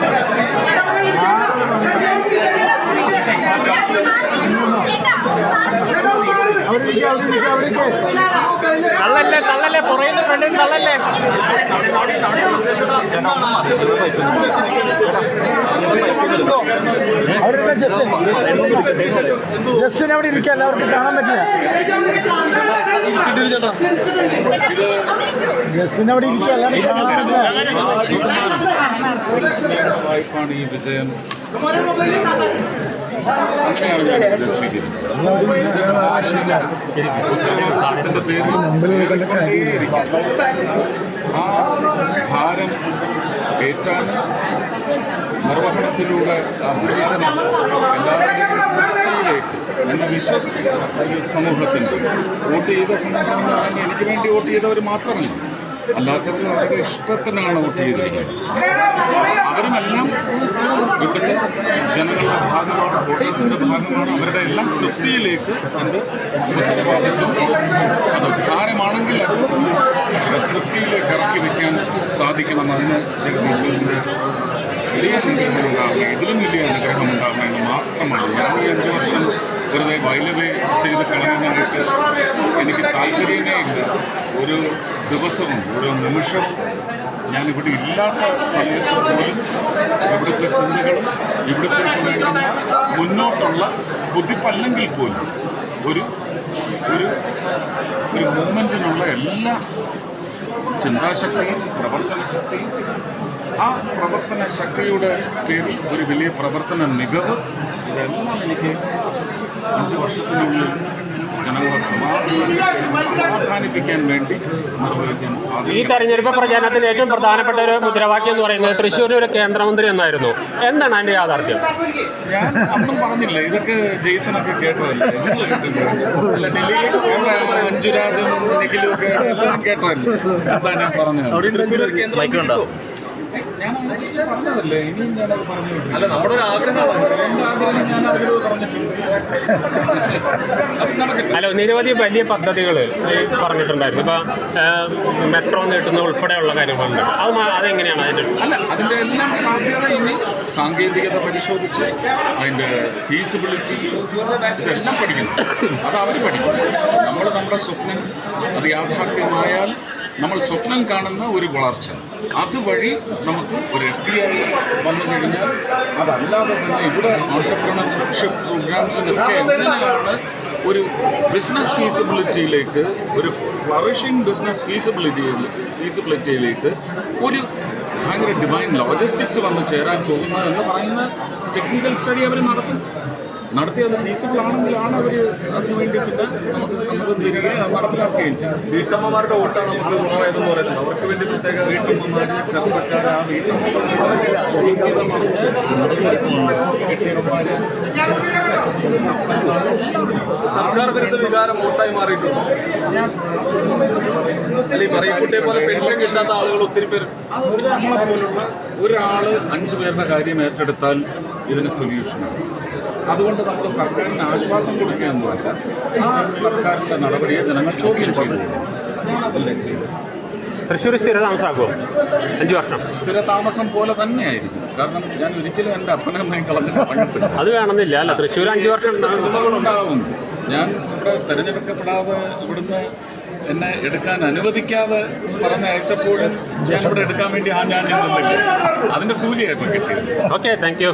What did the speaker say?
Thank you. തള്ളല്ലേ തള്ളല്ലേ പുറയുന്ന ഫ്രണ്ടിൽ തള്ളല്ലേ. അവരുടെ just Justin അവിടെ ഇരിക്കുക എല്ലാവർക്കും കാണാൻ പറ്റില്ല. ജസ്റ്റിന് അവിടെ ഇരിക്കുക എല്ലാവർക്കും കാണാൻ പറ്റില്ല. ഭാരം ഏറ്റാൻ നിർവഹണത്തിലൂടെ ആ എന്ന് വിശ്വസിക്കുന്ന ഈ സമൂഹത്തിന് വോട്ട് ചെയ്ത സമൂഹം എനിക്ക് വേണ്ടി വോട്ട് ചെയ്തവർ മാത്രമല്ല. അല്ലാത്തവർ അവരുടെ ഇഷ്ടത്തിനാണ് വോട്ട് ചെയ്തിരിക്കുന്നത്. അവരുമെല്ലാം ഇവിടുത്തെ ജനങ്ങളുടെ ഭാഗമാണ് വോട്ടേഴ്സിന്റെ ഭാഗമാണ്. അവരുടെ എല്ലാം തൃപ്തിയിലേക്ക് എന്റെ ഉത്തരവാദിത്വം അത് ഭാരമാണെങ്കിൽ അത് തൃപ്തിയിലേക്ക് ഇറക്കി വയ്ക്കാൻ സാധിക്കണം അതിന് ജഗദീശ്വരന്റെ വലിയ അനുഗ്രഹം ഉണ്ടാവണം ഇതിലും വലിയ അനുഗ്രഹം എന്ന് മാത്രമാണ് ഞാൻ ഈ അഞ്ച് വർഷം വെറുതെ വൈലവേ ചെയ്ത് കളയാനായിട്ട് എനിക്ക് താല്പര്യമേ ഇല്ല. ഒരു ദിവസവും ഓരോ നിമിഷവും ഞാനിവിടെ ഇല്ലാത്ത സമയത്ത് പോലും ഇവിടുത്തെ ചിന്തകളും ഇവിടുത്തെ വേണ്ടുന്ന മുന്നോട്ടുള്ള കുതിപ്പല്ലെങ്കിൽ പോലും ഒരു ഒരു ഒരു മൂമെന്റിനുള്ള എല്ലാ ചിന്താശക്തിയും പ്രവർത്തന ശക്തിയും ആ പ്രവർത്തന ശക്തിയുടെ പേരിൽ ഒരു വലിയ പ്രവർത്തന മികവ് ഇതെല്ലാം എനിക്ക് അഞ്ച് വർഷത്തിനുള്ളിൽ ജനങ്ങളെ സമാധാനിപ്പിക്കാൻ സമാധാനിപ്പിക്കാൻ വേണ്ടി നിർവഹിക്കാൻ ഈ തെരഞ്ഞെടുപ്പ് പ്രചാരണത്തിൽ ഏറ്റവും പ്രധാനപ്പെട്ട ഒരു മുദ്രാവാക്യം എന്ന് പറയുന്നത് തൃശ്ശൂരിൽ ഒരു കേന്ദ്രമന്ത്രി എന്നായിരുന്നു. എന്താണ് അതിന്റെ യാഥാർത്ഥ്യം? ഞാൻ അന്നും പറഞ്ഞില്ല ഇതൊക്കെ ജെയ്സണൊക്കെ കേട്ടതല്ലേ? അല്ല ഡൽഹിയിൽ നിഖിലും ഒക്കെ കേട്ടതല്ലേ? അതാ ഞാൻ പറഞ്ഞത്. ഞാൻ അതിനെക്കുറിച്ച് പറഞ്ഞതല്ലേ? ഇനിയും പറഞ്ഞു അല്ല നമ്മുടെ ഒരു ആഗ്രഹമാണ്. എന്റെ ആഗ്രഹം ഞാൻ അവരോട് പറഞ്ഞിട്ടുണ്ട്? അല്ല നിരവധി വലിയ പദ്ധതികൾ പറഞ്ഞിട്ടുണ്ടായിരുന്നു. ഇപ്പൊ മെട്രോ നീട്ടുന്ന ഉൾപ്പെടെയുള്ള കാര്യങ്ങളുണ്ട്. അത് അതെങ്ങനെയാണ് അതിന്റെ അല്ല അതിന്റെ എല്ലാം സാധ്യത ഇനി സാങ്കേതികത പരിശോധിച്ച് അതിന്റെ ഫീസിബിലിറ്റി എല്ലാം പഠിക്കുന്നു അത് അവർ പഠിക്കും. നമ്മൾ നമ്മുടെ സ്വപ്നം അത് യാഥാർത്ഥ്യമായാൽ നമ്മൾ സ്വപ്നം കാണുന്ന ഒരു വളർച്ച. അതുവഴി നമുക്ക് ഒരു എഫ് ഡി ഐ വന്നു കഴിഞ്ഞാൽ അതല്ലാതെ തന്നെ ഇവിടെ ഓണ്ടർപ്രണർഷിപ്പ് ഒക്കെ എങ്ങനെയാണ് ഒരു ബിസിനസ് ഫീസിബിലിറ്റിയിലേക്ക് ഒരു ഫ്ലറിഷിംഗ് ബിസിനസ് ഫീസിബിലിറ്റിയിൽ ഫീസിബിലിറ്റിയിലേക്ക് ഒരു ഭയങ്കര ഡിവൈൻ ലോജിസ്റ്റിക്സ് വന്ന് ചേരാൻ പോകുന്നത് എന്ന് പറയുന്ന ടെക്നിക്കൽ സ്റ്റഡി അവർ നടത്തും. നടത്തി അത് ഫീസിബിൾ ആണെങ്കിലാണ് അവർ അതിനു വേണ്ടി പിന്നെ നമുക്ക് സമ്മതം തീരുകയും അത് നടപ്പിലാക്കുകയും ചെയ്യും വീട്ടമ്മമാരുടെ വോട്ടാണ് നമുക്ക് ഗുണമായതെന്ന് പറയുന്നത്. അവർക്ക് വേണ്ടി പ്രത്യേക വീട്ടമ്മമാർ ചെറുപ്പക്കാർ ആ കെട്ടിയമ്മമാര് സർക്കാർ വിരുദ്ധ വികാരം വോട്ടായി മാറിയിട്ടുണ്ട്. ഈ പറയക്കുട്ടിയെ പോലെ പെൻഷൻ കിട്ടാത്ത ആളുകൾ ഒത്തിരി അത് നമ്മളെ പോലുള്ള ഒരാൾ അഞ്ചു പേരുടെ കാര്യം ഏറ്റെടുത്താൽ ഇതിന് സൊല്യൂഷനാണ് അതുകൊണ്ട് നമ്മൾ സർക്കാരിന് ആശ്വാസം കൊടുക്കുക എന്നല്ല ആ സർക്കാരിന്റെ നടപടിയെ ജനങ്ങൾ ചോദ്യം ചെയ്തു. അതല്ലേ ചെയ്തു? തൃശ്ശൂർ സ്ഥിരതാമസാക്കുമോ അഞ്ചു വർഷം. സ്ഥിരതാമസം പോലെ തന്നെയായിരിക്കും. കാരണം ഞാൻ ഒരിക്കലും എന്റെ അപ്പനമ്മയും കളഞ്ഞിട്ട് അത് വേണമെന്നില്ല അല്ല? തൃശ്ശൂർ അഞ്ചു വർഷം ഉണ്ടാകും. ഞാൻ ഇവിടെ തിരഞ്ഞെടുക്കപ്പെടാതെ ഇവിടുന്ന് എന്നെ എടുക്കാൻ അനുവദിക്കാതെ പറഞ്ഞ് അയച്ചപ്പോഴും ഞാൻ ഇവിടെ എടുക്കാൻ വേണ്ടി ആ ഞാൻ നിന്നില്ല. അതിന്റെ കൂലിയായിരുന്നു കിട്ടിയത്. Okay thank you